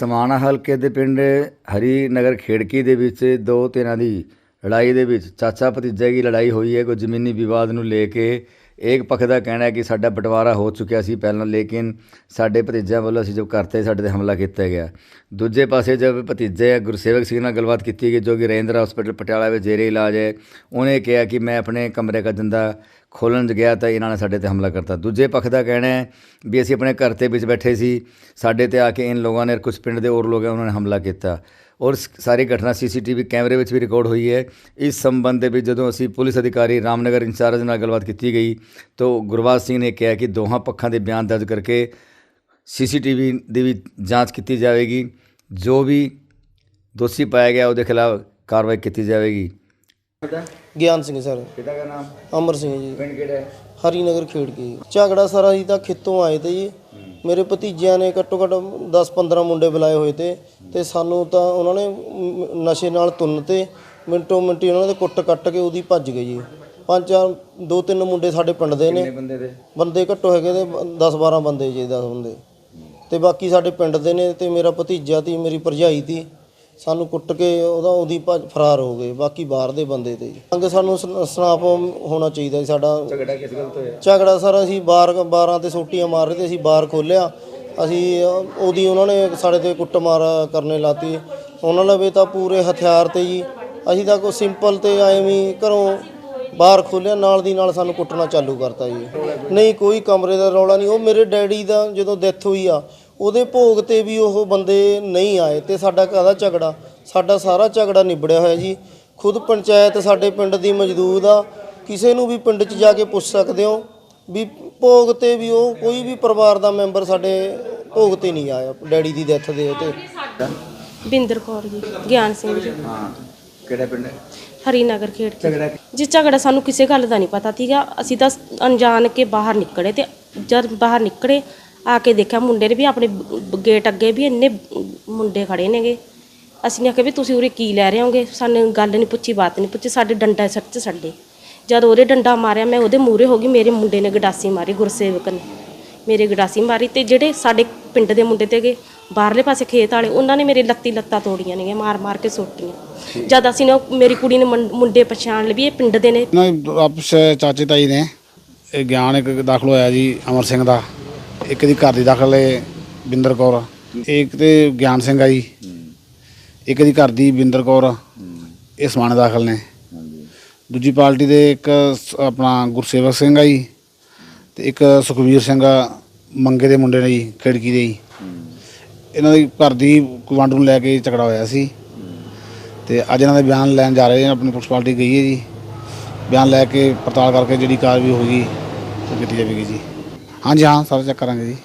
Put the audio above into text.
ਸਮਾਣਾ ਹਲਕੇ ਦੇ ਪਿੰਡ ਹਰੀ ਨਗਰ ਖੇੜਕੀ ਦੇ ਵਿੱਚ ਦੋ ਧਿਰਾਂ ਦੀ ਲੜਾਈ ਦੇ ਵਿੱਚ ਚਾਚਾ ਭਤੀਜੇ ਦੀ ਲੜਾਈ ਹੋਈ ਹੈ। ਕੋਈ ਜ਼ਮੀਨੀ ਵਿਵਾਦ ਨੂੰ ਲੈ ਕੇ ਇੱਕ ਪੱਖ ਦਾ ਕਹਿਣਾ ਹੈ ਕਿ ਸਾਡਾ ਬਟਵਾਰਾ ਹੋ ਚੁੱਕਿਆ ਸੀ ਪਹਿਲਾਂ, ਲੇਕਿਨ ਸਾਡੇ ਭਤੀਜਿਆਂ ਵੱਲੋਂ ਅਸੀਂ ਜਦ ਕਰਤੇ, ਸਾਡੇ ਤੇ ਹਮਲਾ ਕੀਤਾ ਗਿਆ। ਦੂਜੇ ਪਾਸੇ ਜਦ ਭਤੀਜੇ ਗੁਰਸੇਵਕ ਸਿੰਘ ਨਾਲ ਗੱਲਬਾਤ ਕੀਤੀ ਗਈ, ਜੋ ਕਿ ਰੇਂਦਰਾ ਹਸਪੀਟਲ ਪਟਿਆਲਾ ਵਿੱਚ ਜੇਰੇ ਇਲਾਜ ਹੈ, ਉਹਨੇ ਕਿਹਾ ਕਿ ਮੈਂ ਆਪਣੇ ਕਮਰੇ ਦਾ ਜਿੰਦਾ ਖੋਲਣ ਗਿਆ ਤਾਂ ਇਹਨਾਂ ਨੇ ਸਾਡੇ ਤੇ ਹਮਲਾ ਕਰਤਾ। ਦੂਜੇ ਪੱਖ ਦਾ ਕਹਿਣਾ ਹੈ ਵੀ ਅਸੀਂ ਆਪਣੇ ਘਰ ਤੇ ਵਿੱਚ ਬੈਠੇ ਸੀ, ਸਾਡੇ ਤੇ ਆ ਕੇ ਇਹਨਾਂ ਲੋਕਾਂ ਨੇ ਕੁਝ ਪਿੰਡ ਦੇ ਹੋਰ ਲੋਕ ਹੈ ਉਹਨਾਂ ਨੇ ਹਮਲਾ ਕੀਤਾ। ਔਰ ਸਾਰੀ ਘਟਨਾ ਸੀਸੀਟੀਵੀ ਕੈਮਰੇ ਵਿੱਚ ਵੀ ਰਿਕਾਰਡ ਹੋਈ ਹੈ। ਇਸ ਸੰਬੰਧ ਦੇ ਵਿੱਚ ਜਦੋਂ ਅਸੀਂ ਪੁਲਿਸ ਅਧਿਕਾਰੀ ਰਾਮਨਗਰ ਇੰਚਾਰਜ ਨਾਲ ਗੱਲਬਾਤ ਕੀਤੀ ਗਈ ਤਾਂ ਗੁਰਬਾਜ ਸਿੰਘ ਨੇ ਕਿਹਾ ਕਿ ਦੋਹਾਂ ਪੱਖਾਂ ਦੇ ਬਿਆਨ ਦਰਜ ਕਰਕੇ ਸੀਸੀਟੀਵੀ ਦੀ ਵੀ ਜਾਂਚ ਕੀਤੀ ਜਾਵੇਗੀ। ਜੋ ਵੀ ਦੋਸ਼ੀ ਪਾਇਆ ਗਿਆ ਉਹਦੇ ਖਿਲਾਫ ਕਾਰਵਾਈ ਕੀਤੀ ਜਾਵੇਗੀ। ਗਿਆਨ ਸਿੰਘ ਸਰ। ਪਿਤਾ ਦਾ ਨਾਮ? ਅਮਰ ਸਿੰਘ ਜੀ। ਪਿੰਡ ਕਿਹੜਾ ਹੈ? ਹਰੀ ਨਗਰ ਖੇੜ ਕੇ। ਝਗੜਾ ਸਾਰਾ ਜੀ ਤਾਂ ਖਿੱਤੋਂ ਆਏ ਤੇ ਜੀ। ਮੇਰੇ ਭਤੀਜਿਆਂ ਨੇ ਘੱਟੋ ਘੱਟ 10-15 ਮੁੰਡੇ ਬੁਲਾਏ ਹੋਏ ਤੇ ਤੇ ਸਾਨੂੰ ਤਾਂ ਉਹਨਾਂ ਨੇ ਮ, ਨਸ਼ੇ ਨਾਲ ਤੁੰਨ ਤੇ ਮਿੰਟੋ ਮਿੰਟੀ ਉਹਨਾਂ ਦੇ ਕੁੱਟ ਕੱਟ ਕੇ ਉਹਦੀ ਭੱਜ ਗਏ ਜੀ। ਪੰਜ ਚਾਰ ਦੋ ਤਿੰਨ ਮੁੰਡੇ ਸਾਡੇ ਪਿੰਡ ਦੇ ਨੇ। ਬੰਦੇ ਦੇ? ਬੰਦੇ ਘੱਟੋ ਹੈਗੇ ਤੇ 10-12 ਬੰਦੇ ਜੀ 10 ਬੰਦੇ। ਤੇ ਬਾਕੀ ਸਾਡੇ ਪਿੰਡ ਦੇ ਨੇ ਤੇ ਮੇਰਾ ਭਤੀਜਾ ਤੀ ਮੇਰੀ ਭਰਜਾਈ ਤੀ। ਸਾਨੂੰ ਕੁੱਟ ਕੇ ਉਹਦਾ ਉਹਦੀ ਭੱਜ ਫਰਾਰ ਹੋ ਗਏ ਬਾਕੀ ਬਾਹਰ ਦੇ ਬੰਦੇ ਤੇ। ਜੀ ਅੰਗ ਸਾਨੂੰ ਸਨਾਪ ਹੋਣਾ ਚਾਹੀਦਾ ਜੀ ਸਾਡਾ। ਝਗੜਾ ਕਿਸ ਗੱਲ ਤੋਂ ਹੋਇਆ? ਝਗੜਾ ਸਰ ਅਸੀਂ ਬਾਰ ਬਾਰਾਂ ਤੇ ਸੋਟੀਆਂ ਮਾਰ ਰਹੇ ਤੇ ਅਸੀਂ ਬਾਰ ਖੋਲਿਆ ਅਸੀਂ ਉਹਦੀ ਉਹਨਾਂ ਨੇ ਸਾਡੇ ਤੇ ਕੁੱਟਮਾਰ ਕਰਨੇ ਲਾਤੀ। ਉਹਨਾਂ ਲਵੇ ਤਾਂ ਪੂਰੇ ਹਥਿਆਰ ਤੇ ਜੀ। ਅਸੀਂ ਤਾਂ ਕੋਈ ਸਿੰਪਲ ਤੇ ਐਵੇਂ ਘਰੋਂ ਬਾਹਰ ਖੋਲਿਆ ਨਾਲ ਦੀ ਨਾਲ ਸਾਨੂੰ ਕੁੱਟਣਾ ਚਾਲੂ ਕਰਤਾ ਜੀ। ਨਹੀਂ ਕੋਈ ਕਮਰੇ ਦਾ ਰੌਲਾ ਨਹੀਂ। ਉਹ ਮੇਰੇ ਡੈਡੀ ਦਾ ਜਦੋਂ ਡੈਥ ਹੋਈ ਆ ਉਹਦੇ ਭੋਗ ਤੇ ਵੀ ਉਹ ਬੰਦੇ ਨਹੀਂ ਆਏ ਤੇ ਸਾਡਾ ਕਾਹਦਾ ਝਗੜਾ? ਸਾਡਾ ਸਾਰਾ ਝਗੜਾ ਨਿਬੜਿਆ ਹੋਇਆ ਜੀ। ਖੁਦ ਪੰਚਾਇਤ ਸਾਡੇ ਪਿੰਡ ਦੀ ਮੌਜੂਦ ਆ। ਕਿਸੇ ਨੂੰ ਵੀ ਪਿੰਡ 'ਚ ਜਾ ਕੇ ਪੁੱਛ ਸਕਦੇ ਹੋ ਵੀ ਭੋਗ ਤੇ ਵੀ ਉਹ ਕੋਈ ਵੀ ਪਰਿਵਾਰ ਦਾ ਮੈਂਬਰ ਸਾਡੇ ਭੋਗ ਤੇ ਨਹੀਂ ਆਇਆ ਡੈਡੀ ਦੀ ਡੈਥ ਦੇ ਉਤੇ। ਬਿੰਦਰ ਕੌਰ ਜੀ ਗਿਆਨ ਸਿੰਘ ਜੀ। ਹਾਂ ਕਿਹੜਾ ਪਿੰਡ ਹੈ? ਹਰੀ ਨਗਰ ਖੇਡ ਕੇ? ਜੀ ਝਗੜਾ ਸਾਨੂੰ ਕਿਸੇ ਗੱਲ ਦਾ ਨਹੀਂ ਪਤਾ ਸੀਗਾ। ਅਸੀਂ ਤਾਂ ਅਣਜਾਣ ਕੇ ਬਾਹਰ ਨਿਕਲੇ ਤੇ ਜਦ ਬਾਹਰ ਨਿਕਲੇ ਆ ਕੇ ਦੇਖਿਆ ਮੁੰਡੇ ਨੇ ਵੀ ਆਪਣੇ ਗੇਟ ਅੱਗੇ ਵੀ ਇੰਨੇ ਮੁੰਡੇ ਖੜੇ ਨੇਗੇ। ਅਸੀਂ ਨੇ ਆਖਿਆ ਵੀ ਤੁਸੀਂ ਉਰੇ ਕੀ ਲੈ ਰਹੇ ਹੋਗੇ? ਸਾਨੂੰ ਗੱਲ ਨਹੀਂ ਪੁੱਛੀ ਬਾਤ ਨਹੀਂ ਪੁੱਛੀ ਸਾਡੇ ਡੰਡਾ ਸਿਰ 'ਚ ਛੱਡੇ ਜਦ ਉਹਦੇ ਡੰਡਾ ਮਾਰਿਆ ਮੈਂ ਉਹਦੇ ਮੂਹਰੇ ਹੋ ਗਈ ਮੇਰੇ ਮੁੰਡੇ ਨੇ ਗਡਾਸੀ ਮਾਰੀ ਗੁਰਸੇਵਕ ਨੇ। ਮੇਰੇ ਗਡਾਸੀ ਮਾਰੀ ਤੇ ਜਿਹੜੇ ਸਾਡੇ ਪਿੰਡ ਦੇ ਮੁੰਡੇ ਤੇਗੇ ਬਾਹਰਲੇ ਪਾਸੇ ਖੇਤ ਵਾਲੇ ਉਹਨਾਂ ਨੇ ਮੇਰੇ ਲੱਤੀ ਲੱਤਾਂ ਤੋੜੀਆਂ ਨੇਗੇ ਮਾਰ ਮਾਰ ਕੇ ਸੁੱਟੀਆਂ। ਜਦ ਅਸੀਂ ਨੇ ਮੇਰੀ ਕੁੜੀ ਨੇ ਮੁੰਡੇ ਪਛਾਣ ਵੀ ਇਹ ਪਿੰਡ ਦੇ ਨੇ। ਨਾ ਆਪਸ ਚਾਚੇ ਤਾਈ ਨੇ। ਇਹ ਗਿਆਨ ਇੱਕ ਦਾਖਲ ਹੋਇਆ ਜੀ ਅਮਰ ਸਿੰਘ ਦਾ। ਇੱਕ ਦੀ ਘਰ ਦੀ ਦਾਖਲ ਹੈ ਬਿੰਦਰ ਕੌਰ। ਇੱਕ ਤੇ ਗਿਆਨ ਸਿੰਘ ਆ ਜੀ ਇੱਕ ਦੀ ਘਰ ਦੀ ਬਿੰਦਰ ਕੌਰ। ਇਹ ਸਮਾਨ ਦਾਖਲ ਨੇ। ਦੂਜੀ ਪਾਰਟੀ ਦੇ ਇੱਕ ਆਪਣਾ ਗੁਰਸੇਵਕ ਸਿੰਘ ਆ ਜੀ ਤੇ ਇੱਕ ਸੁਖਵੀਰ ਸਿੰਘ ਆ, ਮੰਗੇ ਦੇ ਮੁੰਡੇ ਨੇ ਜੀ ਖਿੜਕੀ ਦੇ ਜੀ। ਇਹਨਾਂ ਦੀ ਘਰ ਦੀ ਵੰਡ ਨੂੰ ਲੈ ਕੇ ਝਗੜਾ ਹੋਇਆ ਸੀ। ਤੇ ਅੱਜ ਇਹਨਾਂ ਦੇ ਬਿਆਨ ਲੈਣ ਜਾ ਰਹੇ ਨੇ ਆਪਣੀ ਪੁਲਿਸ ਪਾਰਟੀ ਗਈ ਹੈ ਜੀ। ਬਿਆਨ ਲੈ ਕੇ ਪੜਤਾਲ ਕਰਕੇ ਜਿਹੜੀ ਕਾਰਵਾਈ ਹੋਗੀ ਉਹ ਕੀਤੀ ਜਾਵੇਗੀ ਜੀ। ਹਾਂਜੀ ਹਾਂ ਸਾਰਾ ਚੈੱਕ ਕਰਾਂਗੇ ਜੀ।